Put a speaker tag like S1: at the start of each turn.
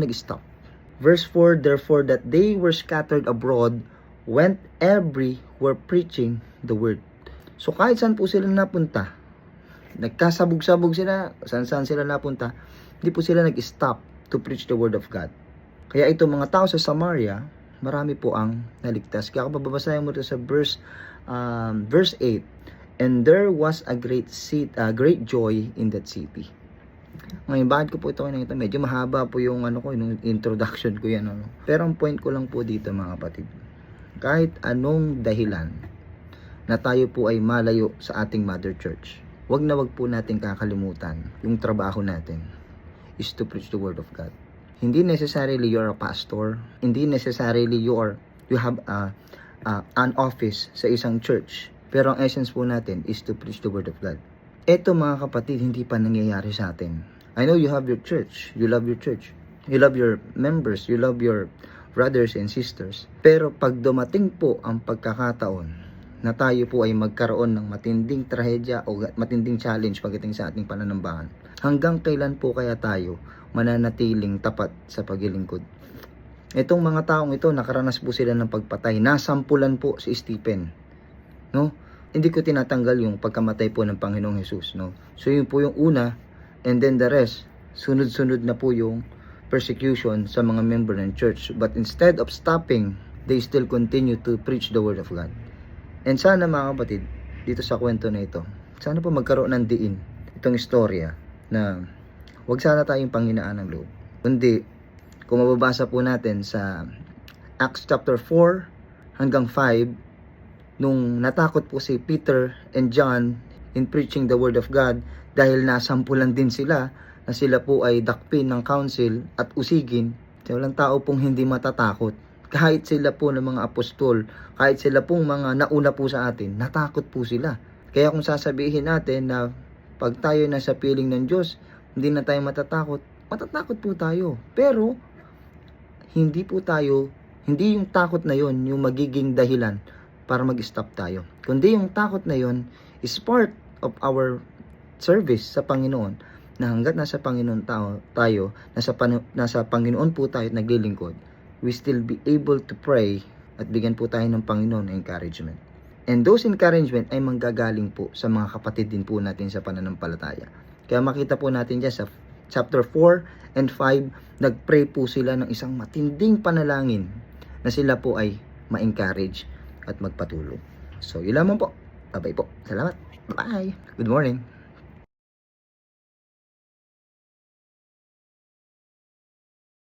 S1: nag-stop. Verse 4, Therefore that they were scattered abroad, went every were preaching the word. So kahit saan po sila napunta, nagkasabog-sabog sila, saan-saan sila napunta, hindi po sila nag-stop to preach the word of God. Kaya itong mga tao sa Samaria, marami po ang naligtas. Kaya kung babasahin mo ito sa verse, um, verse 8, And there was a great, seat, uh, great joy in that city. Ngayon, bakit ko po ito kinakita? Medyo mahaba po yung ano ko, yung introduction ko yan. Ano. Pero ang point ko lang po dito mga kapatid, kahit anong dahilan na tayo po ay malayo sa ating mother church, wag na wag po natin kakalimutan yung trabaho natin is to preach the word of God. Hindi necessarily you're a pastor, hindi necessarily you are you have a, a- an office sa isang church. Pero ang essence po natin is to preach the word of God. Ito mga kapatid, hindi pa nangyayari sa atin. I know you have your church, you love your church, you love your members, you love your brothers and sisters. Pero pag dumating po ang pagkakataon na tayo po ay magkaroon ng matinding trahedya o matinding challenge pagdating sa ating pananambahan, hanggang kailan po kaya tayo mananatiling tapat sa paglilingkod? Itong mga taong ito, nakaranas po sila ng pagpatay. Nasampulan po si Stephen. No? Hindi ko tinatanggal yung pagkamatay po ng Panginoong Jesus. No? So yun po yung una, and then the rest, sunod-sunod na po yung persecution sa mga member ng church. But instead of stopping, they still continue to preach the word of God. And sana mga kapatid, dito sa kwento na ito, sana po magkaroon ng diin itong istorya na wag sana tayong panghinaan ng loob. Kundi, kung mababasa po natin sa Acts chapter 4 hanggang 5, nung natakot po si Peter and John in preaching the word of God dahil nasampulan din sila na sila po ay dakpin ng council at usigin. So, walang tao pong hindi matatakot. Kahit sila po ng mga apostol, kahit sila pong mga nauna po sa atin, natakot po sila. Kaya kung sasabihin natin na pag tayo nasa piling ng Diyos, hindi na tayo matatakot, matatakot po tayo. Pero, hindi po tayo, hindi yung takot na yon yung magiging dahilan para mag-stop tayo. Kundi yung takot na yon is part of our service sa Panginoon na hanggat nasa Panginoon tao, tayo, nasa, pan, nasa Panginoon po tayo at naglilingkod, we still be able to pray at bigyan po tayo ng Panginoon ng encouragement. And those encouragement ay manggagaling po sa mga kapatid din po natin sa pananampalataya. Kaya makita po natin dyan sa chapter 4 and 5, nagpray po sila ng isang matinding panalangin na sila po ay ma-encourage at magpatuloy. So, yun lamang po. Bye-bye po. Salamat. Bye. Good morning.